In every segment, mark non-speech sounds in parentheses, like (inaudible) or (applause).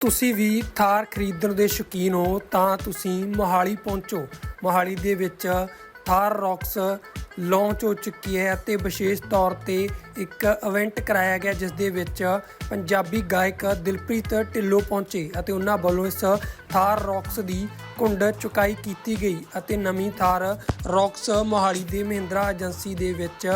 ਤੁਸੀਂ ਵੀ ਥਾਰ ਖਰੀਦਣ ਦੇ ਸ਼ੌਕੀਨ ਹੋ ਤਾਂ ਤੁਸੀਂ ਮੋਹਾਲੀ ਪਹੁੰਚੋ। ਮੋਹਾਲੀ ਦੇ ਵਿੱਚ ਥਾਰ ਰੌਕਸ ਲਾਂਚ ਹੋ ਚੁੱਕੀ ਹੈ ਅਤੇ ਵਿਸ਼ੇਸ਼ ਤੌਰ ਤੇ ਇੱਕ ਇਵੈਂਟ ਕਰਾਇਆ ਗਿਆ ਜਿਸ ਦੇ ਵਿੱਚ ਪੰਜਾਬੀ ਗਾਇਕ ਦਿਲਪ੍ਰੀਤ ਢਿੱਲੋਂ ਪਹੁੰਚੇ ਅਤੇ ਉਹਨਾਂ ਵੱਲੋਂ ਇਸ ਥਾਰ ਰੌਕਸ ਦੀ ਕੁੰਡ ਚੁਕਾਈ ਕੀਤੀ ਗਈ ਅਤੇ ਨਵੀਂ ਥਾਰ ਰੌਕਸ ਮੋਹਾਲੀ ਦੇ ਮਹਿੰਦਰਾ ਏਜੰਸੀ ਦੇ ਵਿੱਚ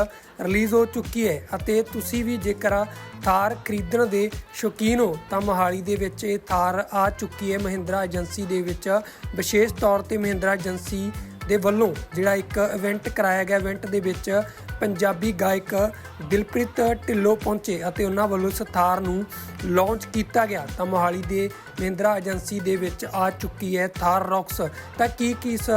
ਰਿਲੀਜ਼ ਹੋ ਚੁੱਕੀ ਹੈ ਅਤੇ ਤੁਸੀਂ ਵੀ ਜੇਕਰ ਥਾਰ ਖਰੀਦਣ ਦੇ ਸ਼ੌਕੀਨ ਹੋ ਤਾਂ ਮੋਹਾਲੀ ਦੇ ਵਿੱਚ ਇਹ ਥਾਰ ਆ ਚੁੱਕੀ ਹੈ ਮਹਿੰਦਰਾ ਏਜੰਸੀ ਦੇ ਵਿੱਚ। ਵਿਸ਼ੇਸ਼ ਤੌਰ ਤੇ ਮਹਿੰਦਰਾ ਏਜੰਸੀ ਦੇ ਵੱਲੋਂ ਜਿਹੜਾ ਇੱਕ ਇਵੈਂਟ ਕਰਾਇਆ ਗਿਆ ਇਵੈਂਟ ਦੇ ਵਿੱਚ ਪੰਜਾਬੀ ਗਾਇਕ ਦਿਲਪ੍ਰੀਤ ਢਿੱਲੋਂ ਪਹੁੰਚੇ ਅਤੇ ਉਹਨਾਂ ਵੱਲੋਂ ਇਸ ਥਾਰ ਨੂੰ ਲਾਂਚ ਕੀਤਾ ਗਿਆ। ਤਾਂ ਮੋਹਾਲੀ ਦੇ ਮਹਿੰਦਰਾ ਏਜੰਸੀ ਦੇ ਵਿੱਚ ਆ ਚੁੱਕੀ ਹੈ ਥਾਰ ਰੌਕਸ। ਤਾਂ ਕੀ ਕੀ ਇਸ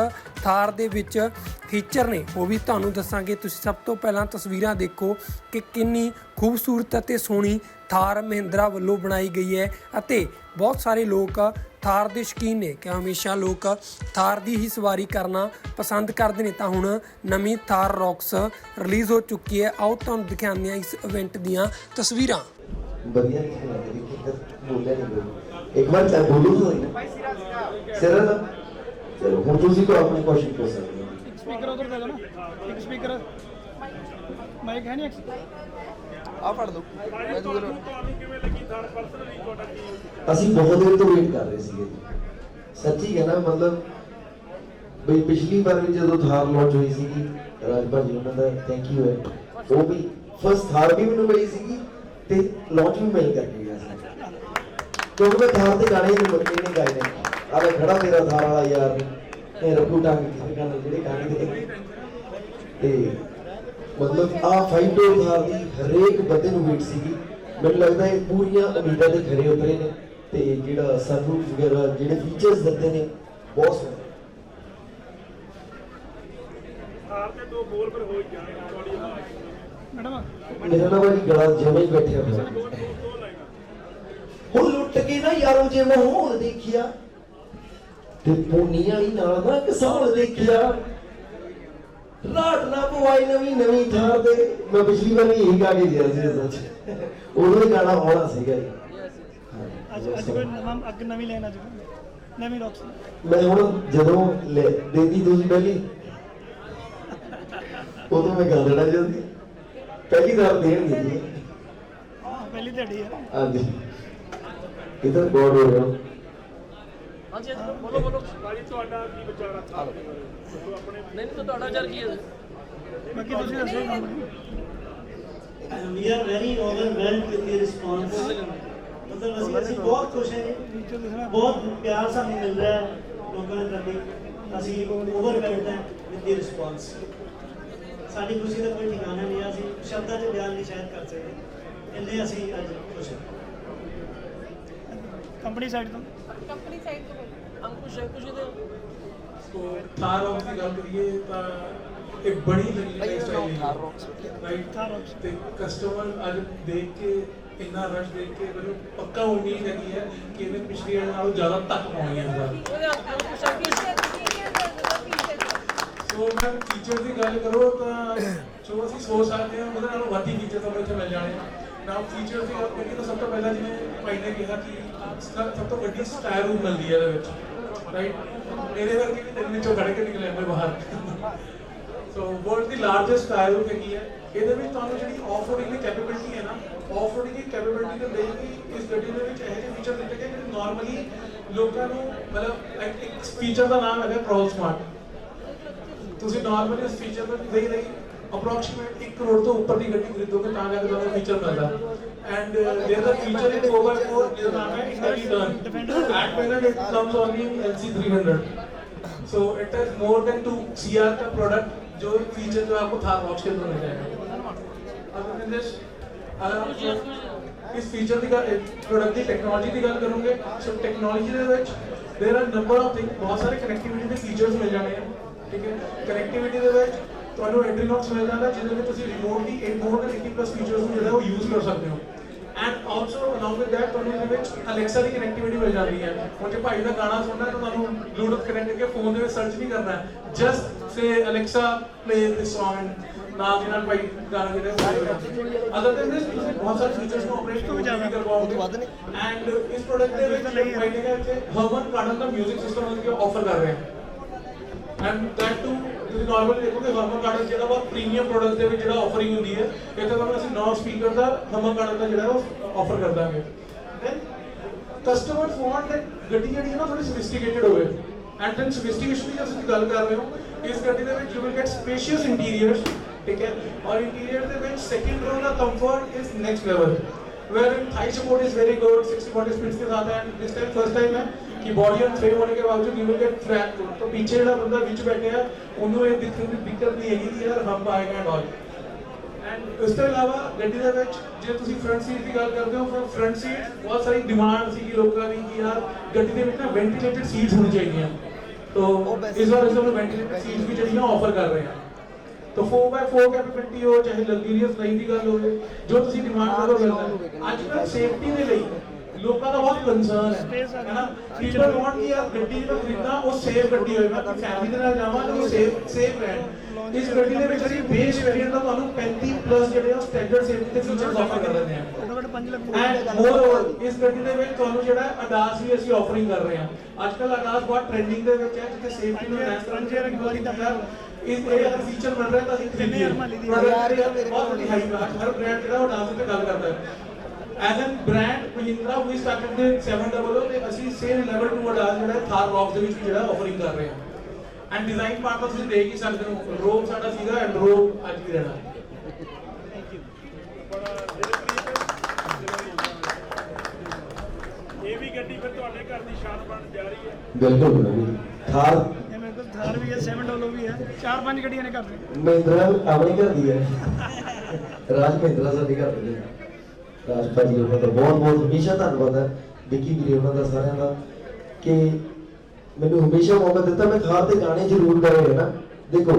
ਥਾਰ ਦੇ ਵਿੱਚ ਫੀਚਰ ਨੇ, ਉਹ ਵੀ ਤੁਹਾਨੂੰ ਦੱਸਾਂਗੇ। ਤੁਸੀਂ ਸਭ ਤੋਂ ਪਹਿਲਾਂ ਤਸਵੀਰਾਂ ਦੇਖੋ ਕਿ ਕਿੰਨੀ ਖੂਬਸੂਰਤ ਅਤੇ ਸੋਹਣੀ ਥਾਰ ਮਹਿੰਦਰਾ ਵੱਲੋਂ ਬਣਾਈ ਗਈ ਹੈ ਅਤੇ ਬਹੁਤ ਸਾਰੇ ਲੋਕ ਥਾਰ ਦੇ ਸ਼ੌਕੀਨ ਨੇ ਕਿ ਹਮੇਸ਼ਾ ਲੋਕ ਥਾਰ ਦੀ ਹੀ ਸਵਾਰੀ ਕਰਨਾ ਪਸੰਦ ਕਰਦੇ ਨੇ ਤਾਂ ਹੁਣ ਨਵੀਂ ਥਾਰ ਰੌਕਸ ਰਿਲੀਜ਼ ਹੋ ਚੁੱਕੀ ਹੈ। ਆਓ ਤੁਹਾਨੂੰ ਦਿਖਾਉਂਦੇ ਹਾਂ ਇਸ ਇਵੈਂਟ ਦੀਆਂ ਤਸਵੀਰਾਂ। ਵਧੀਆ ਨਹੀਂ ਖਿਲਾ ਕੇ ਦੇਖੀ ਤਾਂ ਬੋਲਿਆ ਨਹੀਂ ਇੱਕ ਵਾਰ ਚਾਹ ਬੋਲੂ ਤਾਂ ਹੋਈ ਨਾ ਸਿਰ ਦਾ ਚਲੋ ਹੁਣ ਤੁਸੀਂ ਕੋ ਆਪਣੇ ਕੁਐਸਚਨ ਪੁੱਛ ਸਕਦੇ ਹੋ। ਇੱਕ ਸਪੀਕਰ ਉਧਰ ਦੇ ਨਾ। ਇੱਕ ਸਪੀਕਰ। ਮਾਈਕ ਹੈ ਨਹੀਂ ਆ ਫੜ ਲਓ। ਮੈਂ ਦੂਰ ਅਸੀਂ ਬਹੁਤ ਦੇਰ ਤੋਂ ਵੇਟ ਕਰ ਰਹੇ ਸੀਗੇ ਸੱਚੀ ਕਹਿਣਾ ਮਤਲਬ ਬਈ ਪਿਛਲੀ ਵਾਰ ਵੀ ਜਦੋਂ ਥਾਰ ਲਾਂਚ ਹੋਈ ਸੀਗੀ ਰਾਜਪਾਲ ਜੀ ਉਹਨਾਂ ਦਾ ਥੈਂਕ ਯੂ ਹੈ। ਉਹ ਵੀ ਫਸਟ ਥਾਰ ਵੀ ਮੈਨੂੰ ਮਿਲੀ ਸੀਗੀ ਤੇ ਲਾਂਚ ਵੀ ਮਿਲ ਕਰਕੇ ਗਿਆ ਸੀ। ਕਿਉਂਕਿ ਮੈਂ ਥਾਰ ਤੇ ਗਾਣੇ ਨੂੰ ਬੱਚੇ ਨੇ ਗਾਏ ਨੇ। ਆ ਮੈਂ ਖੜਾ ਤੇਰਾ ਥਾਰ ਵਾਲਾ ਯਾਰ ਤੇ ਰੱਖੂ ਟੰਗ ਕਿਸੇ ਗਾਣੇ ਜਿਹੜੇ ਗਾਣੇ ਦੇ। ਤੇ ਮਤਲਬ ਆ ਡੋਰ ਥਾਰ ਦੀ ਹਰੇਕ ਬੰਦੇ ਨੂੰ ਵੇਟ ਸੀਗੀ। ਮੈਨੂੰ ਲੱਗਦਾ ਇਹ ਪੂਰੀਆਂ ਉਮੀਦਾਂ ਦੇ ਖਰੇ ਉਤਰੇ ਨੇ ਤੇ ਜਿਹੜਾ ਸਨਰੂਫ ਵਗੈਰਾ ਜਿਹੜੇ ਫੀਚਰਸ ਦਿੱਤੇ ਨੇ ਬਹੁਤ ਸੋਹਣੇ। ਮੈਡਮ ਮੇਰਾ ਨਾ ਵਾਲੀ ਗਲਾ ਜਮੇ ਹੀ ਬੈਠਿਆ ਹੋਇਆ। ਹੁਣ ਲੁੱਟ ਕੇ ਨਾ ਯਾਰੋ ਜੇ ਮਾਹੌਲ ਦੇਖਿਆ। ਤੇ ਪੂਨੀ ਵਾਲੀ ਨਾਲ ਨਾ ਕਿਸਾਨ ਦੇਖਿਆ। ਰਾਤ ਨਾ ਪਵਾਈ ਨਵੀਂ ਨਵੀਂ ਥਾਰ ਤੇ। ਮੈਂ ਪਿਛਲੀ ਵਾਰ ਵੀ ਇਹੀ ਗਾ ਕੇ ਗਿਆ ਸੀ ਸੱਚ ਉਦੋਂ ਹੀ ਗਾਣਾ ਆਉਣਾ ਸੀਗਾ ਜੀ। ਅੱਜ ਅੱਜ ਕੋਈ ਨਵਾਂ ਅੱਗ ਨਵੀਂ ਲੈਣ ਅੱਜ ਨਵੀਂ ਰੌਕਸ ਮੈਂ ਹੁਣ ਜਦੋਂ ਲੈ- ਦੇਦੀ ਤੁਸੀਂ ਪਹਿਲੀ ਉਦੋਂ ਮੈਂ ਗਾ ਦੇਣਾ ਜਲਦੀ ਪਹਿਲੀ ਵਾਰ ਦੇਣ ਦੀ ਆਹ ਪਹਿਲੀ ਤੁਹਾਡੀ ਹੈ ਹਾਂਜੀ। ਕਿਧਰ ਗੋਡ ਹੋ ਰਿਹਾ ਹਾਂਜੀ ਹਾਂਜੀ, ਬੋਲੋ ਬੋਲੋ। ਭਾਜੀ ਤੁਹਾਡਾ ਕੀ ਵਿਚਾਰ ਆ? ਨਹੀਂ ਨਹੀਂ ਤਾਂ ਤੁਹਾਡਾ ਵਿਚਾਰ ਕੀ ਹੈ? ਬਾਕੀ ਤੁਸੀਂ ਦੱਸੋ we are very overwhelmed with the response. ਮਤਲਬ ਅਸੀਂ ਅਸੀਂ ਬਹੁਤ ਖੁਸ਼ ਹਾਂ ਬਹੁਤ ਪਿਆਰ ਸਾਨੂੰ ਮਿਲ ਰਿਹਾ ਹੈ ਲੋਕਾਂ ਦੇ ਪ੍ਰਤੀ। ਅਸੀਂ overwhelmed ਹਾਂ with the response. ਸਾਡੀ ਖੁਸ਼ੀ ਦਾ ਕੋਈ ਠਿਕਾਣਾ ਨਹੀਂ ਹੈ, ਅਸੀਂ ਸ਼ਬਦਾਂ 'ਚ ਬਿਆਨ ਨਹੀਂ ਸ਼ਾਇਦ ਕਰ ਸਕਦੇ। ਇੰਨੇ ਅਸੀਂ ਅੱਜ ਖੁਸ਼ ਹਾਂ। ਕੰਪਨੀ ਸਾਈਡ ਤੋਂ। ਕੰਪਨੀ ਸਾਈਡ ਤੋਂ ਬੋਲੋ। ਅੰਕੁਸ਼ ਅੰਕੁਸ਼ ਦੇ ਸੋ ਥਾਰ ਰੌਕਸ ਦੀ ਗੱਲ ਕਰੀਏ ਤਾਂ ਇਹ ਬੜੀ ਇਹਦਾ ਨਾਮ style Roxx right Thar Roxx. ਤੇ ਕਸਟਮਰ ਅੱਜ ਦੇਖ ਕੇ ਇੰਨਾ ਰਸ਼ ਦੇਖ ਕੇ ਮੈਨੂੰ ਪੱਕਾ ਉਮੀਦ ਹੈਗੀ ਹੈ ਕਿ ਇਹਨੇ ਪਿਛਲੀ ਵਾਰ ਨਾਲੋਂ ਜ਼ਿਆਦਾ ਤੱਕ ਪਾਉਣੀ ਹੈ ਸੋ ਮੈਂ ਫੀਚਰ ਦੀ ਗੱਲ ਕਰੋ ਤਾਂ ਜੋ ਅਸੀਂ ਸੋਚ ਸਕਦੇ ਹਾਂ ਉਹਦੇ ਨਾਲੋਂ ਵੱਧ ਹੀ ਫੀਚਰ ਤੁਹਾਨੂੰ ਇੱਥੇ ਮਿਲ ਜਾਣੇ। ਨਾ ਫੀਚਰ ਦੀ ਗੱਲ ਕਰੀਏ ਤਾਂ ਸਭ ਤੋਂ ਪਹਿਲਾਂ ਜਿਵੇਂ ਭਾਈ ਨੇ ਕਿਹਾ ਕਿ ਸਭ ਤੋਂ ਵੱਡੀ ਸਟਾਇਰ ਰੂਮ ਮਿਲਦੀ ਹੈ ਇਹਦੇ ਵਿੱਚ ਰਾਈਟ ਮੇਰੇ ਵਰਗੇ ਵੀ ਤਿੰਨ ਵਿੱਚੋਂ ਕੱਢ ਕੇ ਨਿਕਲੇ ਆਉਂਦੇ ਬਾਹਰ। ਸੋ ਵਰਲਡ ਦੀ ਲਾਰਜੈਸਟ ਸਟਾਇਰ ਰੂਮ ਹੈਗੀ ਹੈ। ਇਹਦੇ ਵਿੱਚ ਤੁਹਾਨੂੰ ਜਿਹੜੀ ਆਫ ਰੋਡਿੰਗ ਦੀ ਕੈਪੇਬਿਲਿਟੀ ਹੈ ਨਾ ਆਫ ਰੋਡਿੰਗ ਦੀ ਕੈਪੇਬਿਲਿਟੀ ਦੇ ਲਈ ਇਸ ਗੱਡੀ ਦੇ ਵਿੱਚ ਇਹੋ ਜਿਹੇ ਫੀਚਰ ਦਿੱਤੇ ਗਏ ਜਿਹੜੇ ਨਾਰਮਲੀ ਲੋਕਾਂ ਨੂੰ ਮਤਲਬ ਇੱਕ- ਫੀਚਰ ਦਾ ਨਾਮ ਹੈਗਾ ਕ੍ਰੋਲ ਸਮਾਰਟ ਤੁਸੀਂ ਨਾਰਮਲੀ ਇਸ ਫੀਚਰ ਨੂੰ ਦੇ ਲਈ ਅਪਰੋਕਸੀਮੇਟ 1 ਕਰੋੜ ਤੋਂ ਉੱਪਰ ਦੀ ਗੱਡੀ ਖਰੀਦੋਗੇ ਤਾਂ ਜਾ ਕੇ ਤੁਹਾਨੂੰ ਫੀਚਰ ਮਿਲਦਾ and there the feature in over four ਜਿਹਦਾ ਨਾਮ ਹੈ ਇੰਡਲੀ turn at present it comes only in LC300 so it has more than 2 CR का प्रोडक्ट जो फीचर जो आपको थार वॉच के अंदर मिल जाएगा other than this अगर आप इस फीचर ਦੀ ਗੱਲ ਪ੍ਰੋਡਕਟ ਦੀ ਟੈਕਨੋਲੋਜੀ ਦੀ ਗੱਲ ਕਰੋਗੇ ਸੋ ਟੈਕਨੋਲੋਜੀ ਦੇ ਵਿੱਚ there are number of thing ਬਹੁਤ ਸਾਰੇ ਕਨੈਕਟੀਵਿਟੀ ਦੇ ਫੀਚਰਸ ਮਿਲ ਜਾਣੇ ਆ ਠੀਕ ਹੈ ਕਨੈਕਟੀਵਿਟੀ ਦੇ ਵਿੱਚ ਤੁਹਾਨੂੰ ਐਂਟਰੀਨੌਕਸ ਮਿਲ ਜਾਂਦਾ ਜਿਹਦੇ ਵਿੱਚ ਤੁਸੀਂ remotely 8 more than 80 plus features ਨੂੰ ਜਿਹੜਾ ਉਹ ਯੂਜ਼ ਕਰ ਸਕਦੇ ਹੋ। And also along with that ਤੁਹਾਨੂੰ ਇਹਦੇ ਵਿੱਚ ਅਲੈਕਸਾ ਦੀ ਕਨੈਕਟੀਵਿਟੀ ਮਿਲ ਜਾਂਦੀ ਹੈ। ਹੁਣ ਜੇ ਭਾਈ ਦਾ ਗਾਣਾ ਸੁਣਨਾ ਹੈ ਤਾਂ ਤੁਹਾਨੂੰ ਬਲੂਟੁੱਥ ਕਨੈਕਟ ਕਰਕੇ ਫੋਨ ਦੇ ਵਿੱਚ ਸਰਚ ਨਹੀਂ ਕਰਨਾ ਹੈ। Just say Alexa play this Song ਨਾਲ ਦੀ ਨਾਲ ਭਾਈ ਗਾਣਾ ਜਿਹੜਾ ਅਦਰ ਦੈਨ ਦਿਸ ਤੁਸੀਂ ਬਹੁਤ ਸਾਰੇ ਫੀਚਰਸ ਨੂੰ ਆਪਰੇਟ ਤੋਂ ਜ਼ਿਆਦਾ। ਕਰਵਾਓਗੇ ਐਂਡ ਇਸ ਪ੍ਰੋਡਕਟ ਦੇ ਵਿੱਚ ਭਾਈ ਨੇ ਕਿਹਾ ਕਿ ਹਰਮਨ ਕਾਰਡਨ ਦਾ 뮤직 ਸਿਸਟਮ ਉਹਨਾਂ ਕੇ ਆਫਰ ਕਰ ਰਹੇ ਹਨ ਐਂਡ ਦੈਟ ਟੂ ਤੁਸੀਂ ਨਾਰਮਲੀ ਦੇਖੋਗੇ ਹਰਮਨ ਗਾਰਡਨ ਜਿਹੜਾ ਵਾ ਪ੍ਰੀਮੀਅਮ ਪ੍ਰੋਡਕਟਸ ਦੇ ਵਿੱਚ ਜਿਹੜਾ ਆਫਰਿੰਗ ਹੁੰਦੀ ਹੈ ਇੱਥੇ ਤੁਹਾਨੂੰ ਅਸੀਂ ਨੌਨ ਸਪੀਕਰ ਦਾ ਹਰਮਨ ਗਾਰਡਨ ਦਾ ਜਿਹੜਾ ਉਹ ਆਫਰ ਕਰ ਦਾਂਗੇ ਦੈਨ ਕਸਟਮਰਸ ਵਾਂਟ ਦੈਟ ਗੱਡੀ ਜਿਹੜੀ ਹੈ ਨਾ ਥੋੜੀ ਸੋਫਿਸਟੀਕੇਟਡ ਹੋਵੇ ਐਂਡ ਦੈਨ ਸੋਫਿਸਟੀਕੇਸ਼ਨ ਦੀ ਅਸੀਂ ਗੱਲ ਕਰ ਰਹੇ ਹਾਂ ਇਸ ਗੱਡੀ ਦੇ ਵਿੱਚ you will get spacious interiors ਠੀਕ ਹੈ ਔਰ ਇੰਟੀਰੀਅਰ ਦੇ ਵਿੱਚ second row the comfort is next level where thigh support is very good 60 40 splits ke sath hai and this time first time hai कि बॉडी ऑन फ्रेम होने के बावजूद you will get track तो पीछे ਜਿਹੜਾ ਬੰਦਾ ਵਿੱਚ ਬੈਠੇ ਆ ਉਹਨੂੰ ਇਹ ਦਿੱਕਤ ਦਿੱਕਤ ਨਹੀਂ ਹੈਗੀ ਕਿ ਯਾਰ ਹੰਪ ਆਏਗਾ ਐਂਡ ਆਲ ਐਂਡ ਉਸ ਤੋਂ ਇਲਾਵਾ ਗੱਡੀ ਦੇ ਵਿੱਚ ਜੇ ਤੁਸੀਂ ਫਰੰਟ ਸੀਟ ਦੀ ਗੱਲ ਕਰਦੇ ਹੋ ਫਰੰਟ ਸੀਟ ਬਹੁਤ ਸਾਰੀ ਡਿਮਾਂਡ ਸੀ ਲੋਕਾਂ ਦੀ ਕਿ ਯਾਰ ਗੱਡੀ ਦੇ ਵਿੱਚ ਨਾ ਵੈਂਟੀਲੇਟਡ ਸੀਟਸ ਹੋਣੀ ਚਾਹੀਦੀਆਂ तो इस बार इसमें वेंटिलेटेड सीट्स भी ਜਿਹੜੀਆਂ ਆਫਰ ਕਰ ਰਹੇ ਹਾਂ तो 4x4 ਕੈਪੈਸਿਟੀ ਹੋ ਚਾਹੇ ਲਗਜ਼ਰੀਅਸ ਲਾਈਨ ਦੀ ਗੱਲ ਹੋਵੇ ਜੋ ਤੁਸੀਂ ਡਿਮਾਂਡ ਕਰੋ ਮਿਲਦਾ ਅੱਜ ਕੱਲ੍ਹ ਸੇਫਟੀ ਦੇ ਲਈ ਲੋਕਾਂ ਦਾ ਬਹੁਤ ਕੰਸਰਨ ਹੈ। ਹੈ ਨਾ ਪੀਪਲ ਵਾਂਟ ਕਿ ਯਾਰ ਗੱਡੀ ਜਿਹੜਾ ਖਰੀਦਣਾ ਉਹ ਸੇਫ ਗੱਡੀ ਹੋਵੇ ਮੈਂ ਫੈਮਿਲੀ ਦੇ ਨਾਲ ਜਾਵਾਂ ਤਾਂ ਉਹ ਸੇਫ ਸੇਫ ਰਹਿਣ। ਇਸ ਗੱਡੀ ਦੇ ਵਿੱਚ ਅਸੀਂ ਬੇਸ ਵੇਰੀਐਂਟ ਦਾ ਤੁਹਾਨੂੰ 35 ਪਲੱਸ ਜਿਹੜੇ ਆ ਸਟੈਂਡਰਡ ਸੇਫਟੀ ਦੇ ਫੀਚਰਸ ਆਫਰ ਕਰ ਦਿੰਦੇ ਹਾਂ। ਘੱਟੋ ਘੱਟ 5 ਲੱਖ ਐਂਡ ਮੋਰ ਓਵਰ ਇਸ ਗੱਡੀ ਦੇ ਵਿੱਚ ਤੁਹਾਨੂੰ ਜਿਹੜਾ ਅਡਾਸ ਵੀ ਅਸੀਂ ਆਫਰਿੰਗ ਕਰ ਰਹੇ ਹਾਂ। ਅੱਜ ਕੱਲ ਅਡਾਸ ਬਹੁਤ ਟ੍ਰੈਂਡਿੰਗ ਦੇ ਵਿੱਚ ਹੈ ਜਿੱਥੇ ਸੇਫਟੀ ਨੂੰ ਐਨਹਾਂਸ ਕਰਨ ਦੀ ਰਿਕਵਾਇਰੀ ਦਾ ਇਸ ਇਹ ਫੀਚਰ ਮਿਲ ਰਿਹਾ ਤਾਂ ਅਸੀਂ ਖਰੀਦੀਏ। ਬਹੁਤ ਹਾਈ ਹਰ ਬ੍ਰਾਂਡ ਜਿਹੜਾ ਉਹ ਅਡਾਸ ਤੇ ਗੱਲ ਕਰਦਾ ਹੈ। As an brand Mahindra we started the 700 ਤੇ ਅਸੀਂ ਸੇਮ ਲੈਵਲ 2 ਅਡਾਸ ਜਿਹੜਾ ਥਾਰ ਰੌਕਸ ਦੇ ਵਿੱਚ ਜਿਹੜਾ ਆਫਰਿੰਗ ਕਰ ਰਹੇ ਹਾਂ। ਐਂਡ ਡਿਜ਼ਾਈਨ ਪਾਰਟ ਤਾਂ ਤੁਸੀਂ ਦੇਖ ਹੀ ਸਕਦੇ ਹੋ ਰੋਬ ਸਾਡਾ ਸੀਗਾ ਐਂਡ ਰੋਬ ਅੱਜ ਵੀ ਰਹਿਣਾ। ਇਹ ਵੀ ਗੱਡੀ ਫਿਰ ਤੁਹਾਡੇ ਘਰ ਦੀ ਸ਼ਾਨ ਬਣ ਜਾ ਰਹੀ ਹੈ। ਬਿਲਕੁਲ ਥਾਰ ਥਾਰ ਵੀ ਹੈ 7 ਡੋਲੋ ਵੀ ਹੈ। ਚਾਰ ਪੰਜ ਗੱਡੀਆਂ ਨੇ ਘਰ ਦੇ। ਮਹਿੰਦਰਾ ਆਪਣੇ ਘਰ ਦੀ ਹੈ। (laughs) ਰਾਜ ਮਹਿੰਦਰਾ ਸਾਡੇ ਘਰ ਦੀ ਹੈ। ਰਾਜ ਭਾਜੀ ਉਹਨਾਂ ਦਾ ਬਹੁਤ ਬਹੁਤ ਹਮੇਸ਼ਾ ਧੰਨਵਾਦ ਹੈ। ਵਿੱਕੀ ਵੀਰੇ, ਉਹਨਾਂ ਦਾ ਸਾਰਿਆਂ ਦਾ ਕਿ ਮੈਨੂੰ ਹਮੇਸ਼ਾ ਮੌਕਾ ਦਿੱਤਾ। ਮੈਂ ਥਾਰ ਤੇ ਗਾਣੇ ਜ਼ਰੂਰ ਗਾਏ ਨਾ ਦੇਖੋ,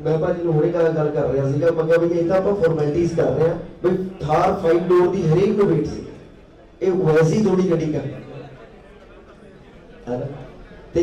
ਮੈਂ ਭਾਜੀ ਨੂੰ ਹੁਣੇ ਗੱਲ ਗੱਲ ਕਰ ਰਿਹਾ ਸੀਗਾ। ਮੈਂ ਕਿਹਾ ਵੀ ਇਹ ਤਾਂ ਆਪਾਂ ਫਾਰਮੈਲਿਟੀਜ਼ ਕਰ ਰਹੇ ਹਾਂ। ਵੀ ਥਾਰ 5 ਡੋਰ ਦੀ ਹਰੇਕ ਨੂੰ ਵੇਟ ਸੀ। ਇਹ ਵੈਸੀ ਥੋੜੀ ਗੱਡੀ ਕਰ ਹੈ